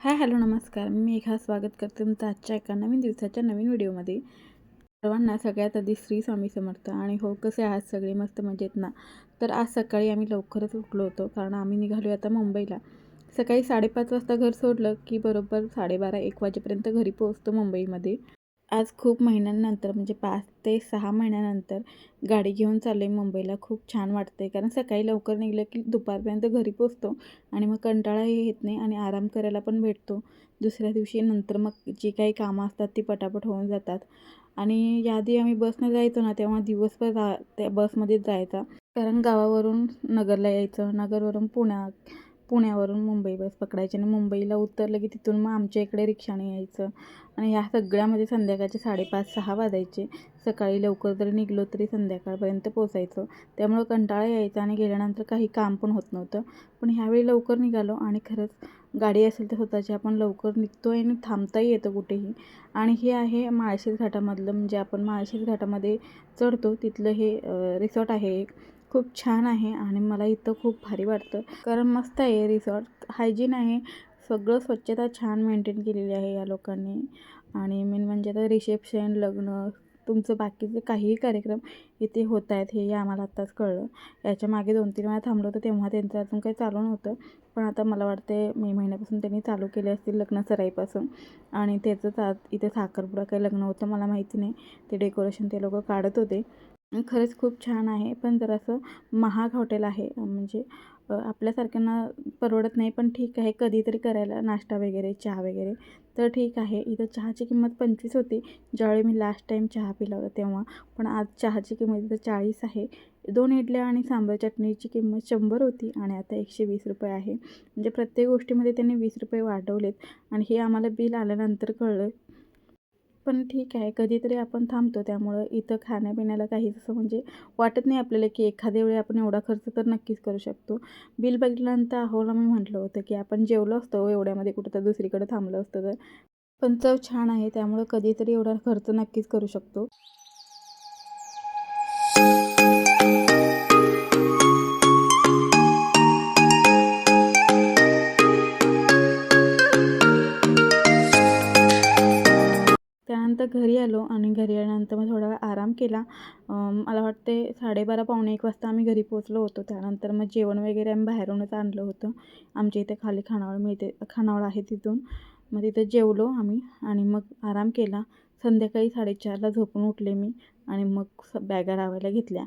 Hi hello नमस्कार. मी मेघा स्वागत करते तुमचं आजच्या एका नवीन दिवसाच्या नवीन व्हिडिओमध्ये. सर्वांना सगळ्यात आधी श्री स्वामी समर्थ. आणि हो कसे आहात सगळे? मस्त मजेत ना? तर आज सकाळी आम्ही लवकरच उठलो होतो कारण आम्ही निघालो आता मुंबईला. सकाळी साडेपाच वाजता घर सोडलं की बरोबर साडेबारा एक वाजेपर्यंत घरी पोहोचतो मुंबईमध्ये. आज खूप महिन्यांनंतर म्हणजे पाच ते सहा महिन्यानंतर गाडी घेऊन चाललो आहे मुंबईला. खूप छान वाटते कारण सकाळी लवकर निघलं की दुपारपर्यंत घरी पोचतो आणि मग कंटाळाही येत नाही आणि आराम करायला पण भेटतो. दुसऱ्या दिवशी नंतर मग जी काही कामं असतात ती पटापट होऊन जातात. आणि याआधी आम्ही बसनं जायचो ना तेव्हा दिवसभर जा त्या बसमध्येच जायचा. कारण गावावरून नगरला यायचं. नगरवरून पुण्यात पुण्यावरून मुंबई बस पकडायची आणि मुंबईला उतरलं की तिथून मग आमच्या इकडे रिक्षाने यायचं. आणि ह्या सगळ्यामध्ये संध्याकाळचे साडेपाच सहा वाजायचे. सकाळी लवकर जरी निघलो तरी संध्याकाळपर्यंत पोचायचं त्यामुळं कंटाळा यायचा आणि गेल्यानंतर काही काम पण होत नव्हतं. पण ह्यावेळी लवकर निघालो आणि खरंच गाडी असेल तर स्वतःची आपण लवकर निघतो आहे आणि थांबताही येतं कुठेही. आणि हे आहे माळशेज घाटामधलं म्हणजे आपण माळशेज घाटामध्ये चढतो. तिथलं हे रिसॉर्ट आहे एक. खूप छान आहे आणि मला इथं खूप भारी वाटतं. कारण मस्त आहे रिसॉर्ट हायजीन आहे. सगळं स्वच्छता छान मेंटेन केलेली आहे या लोकांनी. आणि मेन म्हणजे आता रिसेप्शन लग्न तुमचं बाकीचे काहीही कार्यक्रम इथे होत आहेत हे आम्हाला आत्ताच कळलं. याच्या मागे दोन तीन वेळा थांबलो होतं तेव्हा त्यांचं अजून काही चालू नव्हतं. पण आता मला वाटते मे महिन्यापासून त्यांनी चालू केले असतील लग्न सराईपासून. आणि त्याचं आज इथे साखरपुडा काही लग्न होतं मला माहिती नाही. ते डेकोरेशन ते लोक काढत होते. खरंच खूप छान आहे. पण जरासं महाग हॉटेल आहे म्हणजे आपल्यासारख्यांना परवडत नाही पण ठीक आहे कधीतरी करायला नाश्ता वगैरे चहा वगैरे तर ठीक आहे. इथं चहाची किंमत पंचवीस होती. ज्यावेळी मी लास्ट टाईम चहा पिला होता तेव्हा पण आज चहाची किंमत इथं चाळीस आहे. दोन इडल्या आणि सांबर चटणीची किंमत शंभर होती आणि आता एकशे वीस रुपये आहे. म्हणजे प्रत्येक गोष्टीमध्ये त्यांनी वीस रुपये वाढवलेत आणि हे आम्हाला बिल आल्यानंतर कळलं पण ठीक आहे. कधीतरी आपण थांबतो त्यामुळं इथं खाण्यापिण्याला काहीच असं म्हणजे वाटत नाही आपल्याला की एखाद्या वेळी आपण एवढा खर्च तर नक्कीच करू शकतो. बिल बघितल्यानंतर अहोला मी म्हटलं होतं की आपण जेवलो असतो हो एवढ्यामध्ये कुठं तर दुसरीकडे थांबलं असतं तर. पण चव छान आहे त्यामुळं कधीतरी एवढा खर्च नक्कीच करू शकतो. त्यानंतर घरी आलो आणि घरी आल्यानंतर मग थोडा वेळ आराम केला. मला वाटते साडेबारा पावणे एक वाजता आम्ही घरी पोचलो होतो. त्यानंतर मग जेवण वगैरे आम्ही बाहेरूनच आणलं होतं. आमच्या इथे खाली खानावळ मिळते खानावळ आहे तिथून. मग तिथे जेवलो आम्ही आणि मग आराम केला. संध्याकाळी साडेचारला झोपून उठले मी आणि मग बॅगा लावायला घेतल्या.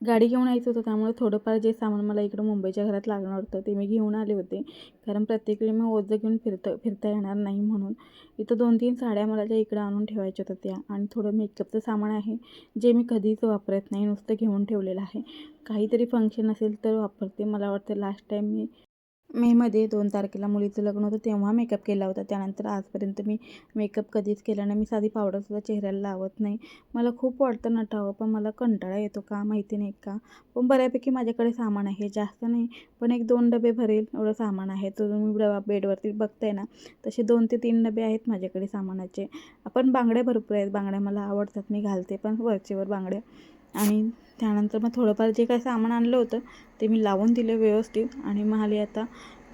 गाडी घेऊन यायचं होतं त्यामुळे थोडंफार जे सामान मला इकडं मुंबईच्या घरात लागणार होतं ते मी घेऊन आले होते. कारण प्रत्येक वेळी मी ओझं घेऊन फिरतं फिरता येणार नाही म्हणून. इथं दोन तीन साड्या मला ज्या इकडं आणून ठेवायच्या होत्या त्या आणि थोडं मेकअपचं सामान आहे जे मी कधीच वापरत नाही नुसतं घेऊन ठेवलेलं आहे. काहीतरी फंक्शन असेल तर वापरते. मला वाटतं लास्ट टाईम मी मेमध्ये दोन तारखेला मुलीचं लग्न होतं तेव्हा मेकअप केला होता. त्यानंतर आजपर्यंत मी मेकअप कधीच केला नाही. मी साधी पावडरसुद्धा चेहऱ्याला लावत नाही. मला खूप वाटतं नटावं पण मला कंटाळा येतो का? माहिती नाही का? पण बऱ्यापैकी माझ्याकडे सामान आहे. जास्त नाही पण एक दोन डबे भरेल एवढं सामान आहे. तो तुम्ही डबा बेडवरती बघताय ना तसे दोन ते तीन डबे आहेत माझ्याकडे सामानाचे. आपण बांगड्या भरपूर आहेत. बांगड्या मला आवडतात. मी घालते पण वरचेवर बांगड्या आणि त्यानंतर मग थोडंफार जे काही सामान आणलं होतं ते मी लावून दिलं व्यवस्थित. आणि मग आता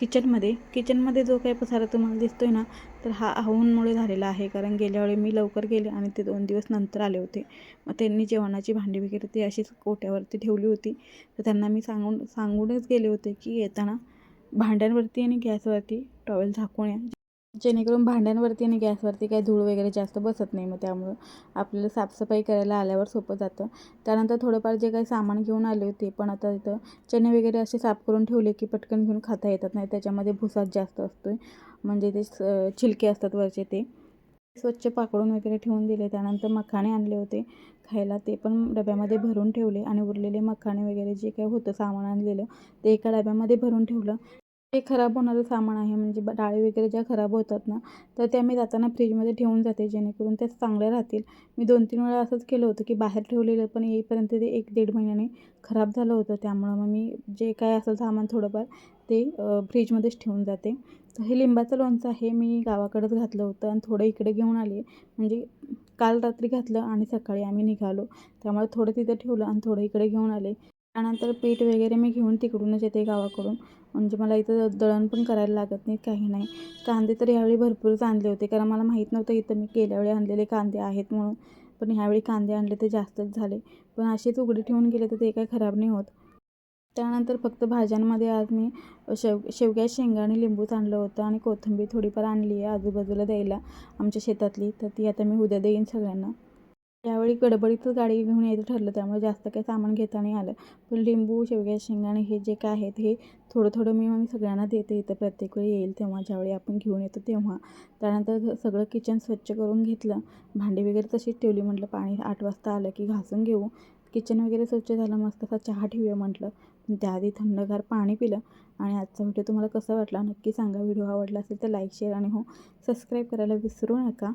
किचनमध्ये किचनमध्ये जो काही पसारा तुम्हाला दिसतो आहे ना तर हा आहूनमुळे झालेला आहे. कारण गेल्या वेळी मी लवकर गेले आणि ते दोन दिवस नंतर आले होते. मग त्यांनी जेवणाची भांडी वगैरे ती अशीच कोट्यावरती ठेवली होती. तर त्यांना मी सांगून सांगूनच गेले होते की येताना भांड्यांवरती आणि गॅसवरती टॉवेल झाकून या. जेणेकरून भांड्यांवरती आणि गॅसवरती काही धूळ वगैरे जास्त बसत नाही. मग त्यामुळं आपल्याला साफसफाई करायला आल्यावर सोपं जातं. त्यानंतर थोडंफार जे काही सामान घेऊन आले होते पण आता इथं चणे वगैरे असे साफ करून ठेवले की पटकन घेऊन खाता येतात नाही त्याच्यामध्ये भुसाच जास्त असतो आहे म्हणजे ते छिलके असतात वरचे ते. स्वच्छ पाकडून वगैरे ठेवून दिले. त्यानंतर मखाणे आणले होते खायला. ते पण डब्यामध्ये भरून ठेवले आणि उरलेले मखाणे वगैरे जे काही होतं सामान आणलेलं ते एका डब्यामध्ये भरून ठेवलं. हे खराब होणारं सामान आहे म्हणजे डाळी वगैरे ज्या खराब होतात ना तर त्या मी जाताना फ्रीजमध्ये ठेवून जाते जेणेकरून त्या चांगल्या राहतील. मी दोन तीन वेळा असंच केलं होतं की बाहेर ठेवलेलं पण येईपर्यंत ते एक दीड महिन्याने खराब झालं होतं. त्यामुळं मग मी जे काय असेल सामान थोडंफार ते फ्रीजमध्येच ठेवून जाते. तर हे लिंबाचं लोणचं आहे मी गावाकडंच घातलं होतं आणि थोडं इकडे घेऊन आले. म्हणजे काल रात्री घातलं आणि सकाळी आम्ही निघालो. त्यामुळे थोडं तिथं ठेवलं आणि थोडं इकडे घेऊन आले. त्यानंतर पीठ वगैरे मी घेऊन तिकडूनच येते गावाकडून. म्हणजे मला इथं दळण पण करायला लागत नाही काही नाही. कांदे तर ह्यावेळी भरपूरच आणले होते कारण मला माहीत नव्हतं इथं मी गेल्यावेळी आणलेले कांदे आहेत म्हणून. पण ह्यावेळी कांदे आणले ते जास्तच झाले. पण असेच उघडे ठेवून गेले तर ते काही खराब नाही होत. त्यानंतर फक्त भाज्यांमध्ये आज मी शेव शेवग्या शेंगा आणि लिंबूच आणलं होतं आणि कोथिंबीर थोडीफार आणली आहे आजूबाजूला द्यायला आमच्या शेतातली. तर ती आता मी उद्या देईन सगळ्यांना. यावेळी गडबडीतच गाडी घेऊन यायचं ठरलं. त्यामुळे जास्त काही सामान घेता नाही आलं. पण लिंबू शेवग्या शेंगा हे जे काय आहेत हे थोडं थोडं मी मग सगळ्यांना देते. इथं प्रत्येक वेळी येईल तेव्हा ज्यावेळी आपण घेऊन येतो तेव्हा. त्यानंतर सगळं किचन स्वच्छ करून घेतलं. भांडी वगैरे तशीच ठेवली म्हटलं. पाणी आठ वाजता आलं की घासून घेऊ. किचन वगैरे स्वच्छ झालं मस्त असा चहा ठेवूया म्हटलं. त्याआधी थंडगार पाणी पिलं. आणि आजचा व्हिडिओ तुम्हाला कसा वाटला नक्की सांगा. व्हिडिओ आवडला असेल तर लाईक शेअर आणि हो सबस्क्राईब करायला विसरू नका.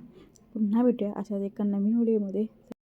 पुन्हा भेटूया अशाच एका नवीन व्हिडिओमध्ये.